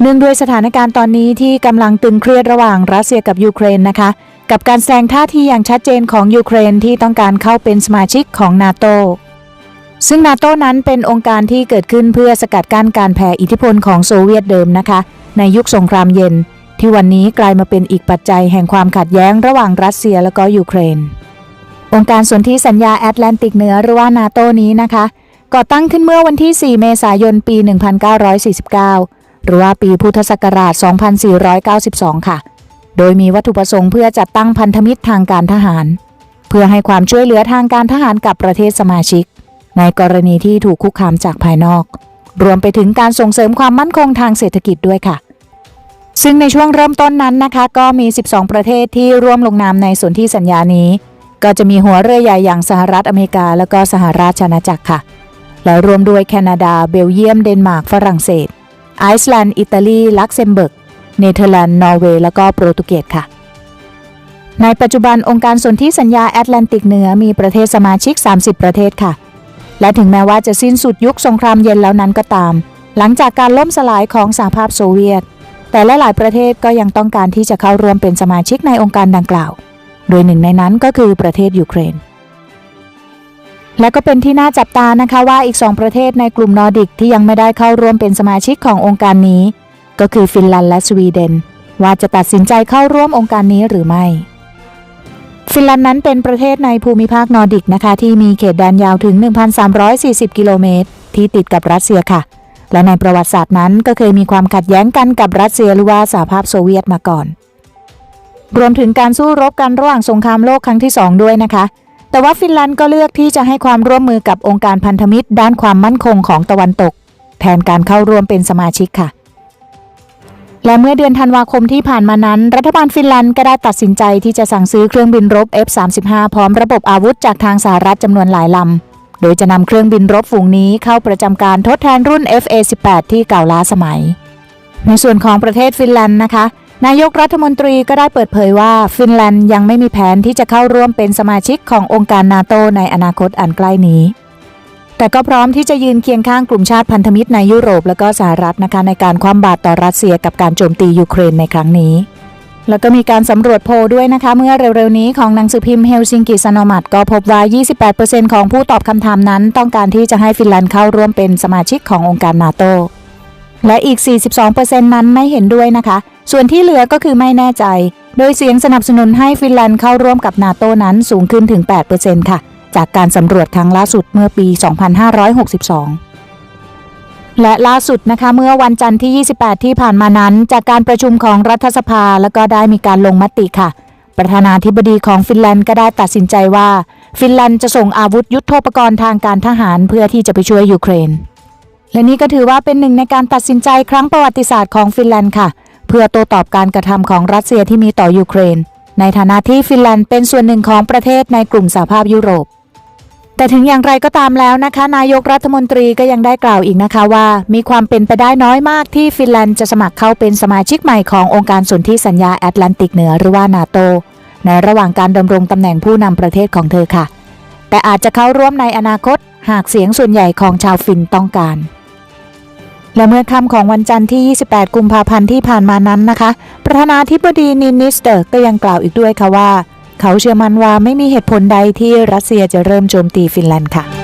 เนื่องด้วยสถานการณ์ตอนนี้ที่กำลังตึงเครียดระหว่างรัสเซียกับยูเครนนะคะ กับการแสดงท่าทีอย่างชัดเจนของยูเครนที่ต้องการเข้าเป็นสมาชิกของนาโตซึ่งนาโตนั้นเป็นองค์การที่เกิดขึ้นเพื่อสกัดกั้นการแผ่อิทธิพลของโซเวียตเดิมนะคะ ในยุคสงครามเย็น ที่วันนี้กลายมาเป็นอีกปัจจัยแห่งความขัดแย้งระหว่างรัสเซียและก็ยูเครน องค์การสนธิสัญญาแอตแลนติกเหนือหรือว่านาโตนี้นะคะก่อตั้งขึ้นเมื่อวันที่ 4 เมษายนปี 1949 หรือว่าปีพุทธศักราช 2492 ค่ะ โดยมีวัตถุประสงค์เพื่อจัดตั้งพันธมิตรทางการทหาร เพื่อให้ความช่วยเหลือทางการทหารกับประเทศสมาชิก ในกรณีที่ถูกคุกคามจากภายนอก รวมไปถึงการส่งเสริมความมั่นคงทางเศรษฐกิจด้วยค่ะ ซึ่งในช่วงเริ่มต้นนั้นนะคะ ก็มี 12 ประเทศที่ร่วมลงนามในสนธิสัญญานี้ ก็จะมีหัวเรือใหญ่อย่างสหรัฐอเมริกา และก็สหราชอาณาจักรค่ะ แล้วรวมด้วยแคนาดา เบลเยียม เดนมาร์กฝรั่งเศส ไอซ์แลนด์ อิตาลี ลักเซมเบิร์ก เนเธอร์แลนด์ นอร์เวย์ แล้วก็โปรตุเกสค่ะ ในปัจจุบันองค์การสนธิสัญญาแอตแลนติกเหนือมีประเทศสมาชิก 30 ประเทศค่ะ และถึงแม้ว่าจะสิ้นสุดยุคสงครามเย็นแล้วนั้นก็ตาม หลังจากการล่มสลายของสหภาพโซเวียต แต่ลหลายประเทศก็ยังต้องการที่จะเข้าร่วมเป็นสมาชิกในองค์การดังกล่าว โดยหนึ่งในนั้นก็คือประเทศยูเครน และก็เป็นที่น่าจับตานะคะว่าอีกสองประเทศในกลุ่มนอร์ดิกที่ยังไม่ได้เข้าร่วมเป็นสมาชิกขององค์การนี้ ก็คือฟินแลนด์และสวีเดน ว่าจะตัดสินใจเข้าร่วมองค์การนี้หรือไม่ ฟินแลนด์นั้นเป็นประเทศในภูมิภาคนอร์ดิกนะคะที่มีเขตแดนยาวถึง 1,340 กิโลเมตร ที่ติดกับรัสเซียค่ะ และในประวัติศาสตร์นั้นก็เคยมีความขัดแย้งกันกับรัสเซียหรือว่าสหภาพโซเวียตมาก่อน รวมถึงการสู้รบกันระหว่างสงครามโลกครั้งที่ 2 ด้วยนะคะ แต่ว่าฟินแลนด์ก็เลือกที่จะให้ความร่วมมือกับองค์การพันธมิตร ด้านความมั่นคงของตะวันตก แทนการเข้าร่วมเป็นสมาชิกค่ะ และเมื่อเดือนธันวาคมที่ผ่านมานั้น รัฐบาลฟินแลนด์ก็ได้ตัดสินใจที่จะสั่งซื้อเครื่องบินรบ F-35 พร้อมระบบอาวุธจากทางสหรัฐจำนวนหลายลำ โดยจะนำเครื่องบินรบฝูงนี้เข้าประจำการทดแทนรุ่น FA-18 ที่เก่าล้าสมัย ในส่วนของประเทศฟินแลนด์นะคะ นายกรัฐมนตรีก็ได้เปิดเผยว่า ฟินแลนด์ยังไม่มีแผนที่จะเข้าร่วมเป็นสมาชิกขององค์การนาโตในอนาคตอันใกล้นี้ แต่ก็พร้อมที่จะยืนเคียงข้างกลุ่มชาติพันธมิตรในยุโรปและก็สหรัฐนะคะในการคว่ำบาตรต่อรัสเซียกับการโจมตียูเครนในครั้งนี้ แล้วก็มีการสำรวจโพลด้วยนะคะ เมื่อเร็วๆนี้ของหนังสือพิมพ์เฮลซิงกิซานอมัตก็พบว่า 28%ของผู้ตอบคำถามนั้น ต้องการที่จะให้ฟินแลนด์เข้าร่วมเป็นสมาชิกขององค์การนาโตและอีก 42%นั้นไม่เห็นด้วยนะคะ ส่วนที่เหลือก็คือไม่แน่ใจ โดยเสียงสนับสนุนให้ฟินแลนด์เข้าร่วมกับนาโตนั้นสูงขึ้นถึง 8%ค่ะ จากการสำรวจครั้งล่าสุดเมื่อปี 2562และล่าสุดนะคะเมื่อวันจันทร์ที่ 28 ที่ผ่านมานั้น จากการประชุมของรัฐสภาแล้วก็ได้มีการลงมติค่ะ ประธานาธิบดีของฟินแลนด์ก็ได้ตัดสินใจว่า ฟินแลนด์จะส่งอาวุธยุโทโธปกรณ์ทางการทหารเพื่อที่จะไปช่วยยูเครน และนี่ก็ถือว่าเป็นหนึ่งในการตัดสินใจครั้งประวัติศาสตร์ของฟินแลนด์ค่ะ เพื่อโต้ตอบการกระทำของรัสเซียที่มีต่อยูเครน ในฐานะที่ฟินแลนด์เป็นส่วนหนึ่งของประเทศในกลุ่มสหภาพยุโรป แต่ถึงอย่างไรก็ตามแล้วนะคะ นายกรัฐมนตรีก็ยังได้กล่าวอีกนะคะว่า มีความเป็นไปได้น้อยมากที่ฟินแลนด์จะสมัครเข้าเป็นสมาชิกใหม่ขององค์การสนธิสัญญาแอตแลนติกเหนือหรือว่านาโตในระหว่างการดำรงตำแหน่งผู้นำประเทศของเธอค่ะ แต่อาจจะเข้าร่วมในอนาคต หากเสียงส่วนใหญ่ของชาวฟินต้องการ และเมื่อค่ำของวันจันทร์ที่ 28 กุมภาพันธ์ที่ผ่านมานั้นนะคะ ประธานาธิบดีนินนิสเตอร์ก็ยังกล่าวอีกด้วยค่ะว่า เขาเชื่อมั่นว่าไม่มีเหตุผลใดที่รัสเซียจะเริ่มโจมตีฟินแลนด์ค่ะ